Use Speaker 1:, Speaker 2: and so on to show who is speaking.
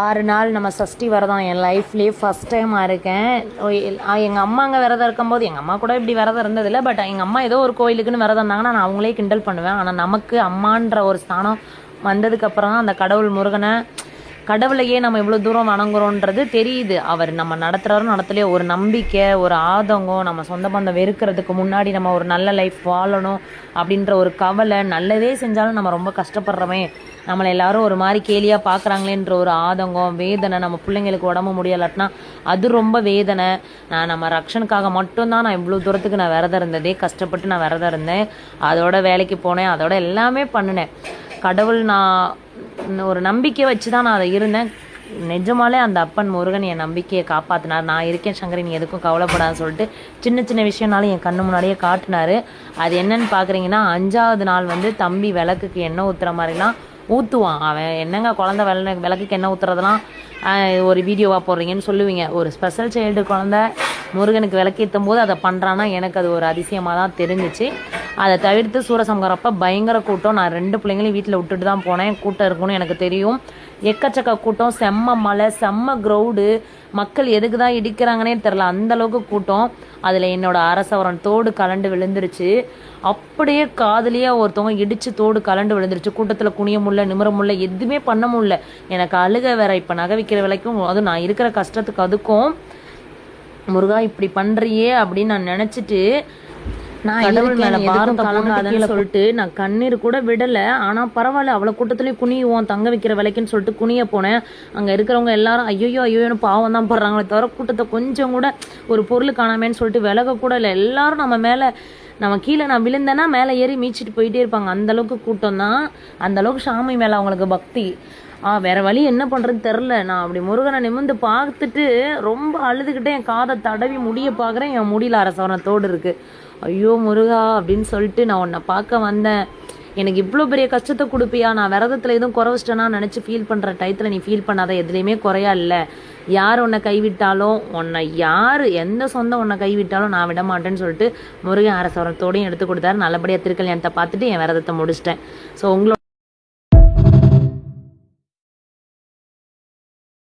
Speaker 1: ஆறு நாள் நம்ம சஷ்டி விரதம். என் லைஃப்லேயே ஃபஸ்ட் டைமாக இருக்கேன். எங்கள் அம்மா அங்கே விரதம் இருக்கும்போது எங்கள் அம்மா கூட இப்படி விரதம் இருந்ததில்ல பட் எங்கள் அம்மா ஏதோ ஒரு கோயிலுக்குன்னு விரதம் இருந்தாங்கன்னா நான் அவங்களே கிண்டல் பண்ணுவேன். ஆனால் நமக்கு அம்மான்ற ஒரு ஸ்தானம் வந்ததுக்கப்புறம் தான் அந்த கடவுள் முருகனை கடவுளையே நம்ம இவ்வளோ தூரம் வணங்குறோன்றது தெரியுது. அவர் நம்ம நடத்துகிறாரோ நடத்தலையோ ஒரு நம்பிக்கை ஒரு ஆதங்கம் நம்ம சொந்த பந்தம் வெறுக்கிறதுக்கு முன்னாடி நம்ம ஒரு நல்ல லைஃப் வாழணும் அப்படின்ற ஒரு கவலை நல்லதே செஞ்சாலும் நம்ம ரொம்ப கஷ்டப்படுறோமே. நம்மளை எல்லாரும் ஒரு மாதிரி கேலியாக பார்க்குறாங்களேன்ற ஒரு ஆதங்கம் வேதனை நம்ம பிள்ளைங்களுக்கு உடம்பு முடியலாட்டினா அது ரொம்ப வேதனை. நான் நம்ம ரக்ஷனுக்காக மட்டும்தான் நான் இவ்வளோ தூரத்துக்கு நான் விரதம் இருந்ததே கஷ்டப்பட்டு நான் விரதம் இருந்தேன். அதோட வேலைக்கு போனேன். அதோட எல்லாமே பண்ணினேன். கடவுள் நான் ஒரு நம்பிக்கை வச்சு தான் நான் அதை இருந்தேன். நிஜமாலே அந்த அப்பன் முருகன் என் நம்பிக்கையை காப்பாற்றினார் நான் இருக்கேன் சங்கரி நீ எதுக்கும் கவலைப்படாது சொல்லிட்டு சின்ன சின்ன விஷயம்னாலும் என் கண்ணு முன்னாடியே காட்டினார். அது என்னன்னு பார்க்குறீங்கன்னா அஞ்சாவது நாள் வந்து தம்பி விளக்குக்கு எண்ணெய் ஊற்றுற மாதிரிலாம் ஊற்றுவான் அவன் என்னங்க குழந்த வெள்ள விளக்குக்கு எண்ணெய் ஊற்றுறதெல்லாம் ஒரு வீடியோவாக போடுறீங்கன்னு சொல்லுவீங்க. ஒரு ஸ்பெஷல் சைல்டு குழந்த முருகனுக்கு விளக்கேற்றும் போது அதை பண்ணுறான்னா எனக்கு அது ஒரு அதிசயமாக தான் தெரிஞ்சிச்சு. அதை தவிர்த்து சூரசம்ஹாரப்ப பயங்கர கூட்டம். நான் ரெண்டு பிள்ளைங்களையும் வீட்டில் விட்டுட்டு தான் போனேன். கூட்டம் இருக்கும்னு எனக்கு தெரியும். எக்கச்சக்க கூட்டம். செம்ம மலை செம்ம க்ரௌடு மக்கள் எதுக்கு தான் இடிக்கிறாங்கன்னே தெரில அந்த அளவுக்கு கூட்டம். அதில் என்னோட அரசவரன் தோடு கலண்டு விழுந்துருச்சு. அப்படியே காதுலயே ஒருத்தவங்க இடிச்சு தோடு கலண்டு விழுந்துருச்சு. கூட்டத்தில் குனிய முடியல நிமிர முடியல எதுவுமே பண்ண முடியல. எனக்கு அழுக வேற. இப்போ நகை விற்கிற விலைக்கும் அதுவும் நான் இருக்கிற கஷ்டத்துக்கு அதுக்கும் முருகா இப்படி பண்றியே அப்படின்னு நான் நினச்சிட்டு நான் கடவுள் மேல பாரம் கலங்காதன்னு சொல்லிட்டு நான் கண்ணீர் கூட விடல. ஆனா பரவாயில்ல அவ்வளவு கூட்டத்துலயும் குனியுவோம் தங்க வைக்கிற விலைக்குன்னு சொல்லிட்டு குனிய போனேன். அங்க இருக்கிறவங்க எல்லாரும் ஐயோ ஐயோன்னு பாவம் தான் படுறாங்களே தவிர கூட்டத்தை கொஞ்சம் கூட ஒரு பொருள் காணாமேன்னு சொல்லிட்டு விலக கூட இல்லை. எல்லாரும் நம்ம மேல நம்ம கீழே நான் விழுந்தேன்னா மேலே ஏறி மீச்சிட்டு போயிட்டே இருப்பாங்க. அந்தளவுக்கு கூட்டம் தான். அந்த அளவுக்கு சாமி மேலே அவங்களுக்கு பக்தி. ஆ வேற வழி என்ன பண்றதுன்னு தெரில நான் அப்படி முருகனை நிமிர்ந்து பார்த்துட்டு ரொம்ப அழுதுகிட்டே என் காதை தடவி முடிய பார்க்குறேன். என் முடியல அரசவரத்தோடு இருக்கு. ஐயோ முருகா அப்படின்னு சொல்லிட்டு நான் உன்னை பார்க்க வந்தேன். எனக்கு இவ்வளோ பெரிய கஷ்டத்தை கொடுப்பியா? நான் விரதத்தில் எதுவும் குறைச்சிட்டேனா நினச்சி ஃபீல் பண்ணுற டயத்தில் நீ ஃபீல் பண்ணாத. எதுலேயுமே குறையா இல்லை. யார் உன்னை கைவிட்டாலும் உன்னை யார் எந்த சொந்தம் உன்னை கைவிட்டாலும் நான் விட மாட்டேன்னு சொல்லிட்டு முருகன் அரசவரத்தோடையும் எடுத்து கொடுத்தாரு. நல்லபடியாக திருக்கல்யாணத்தை பார்த்துட்டு என் விரதத்தை முடிச்சிட்டேன். ஸோ உங்களோட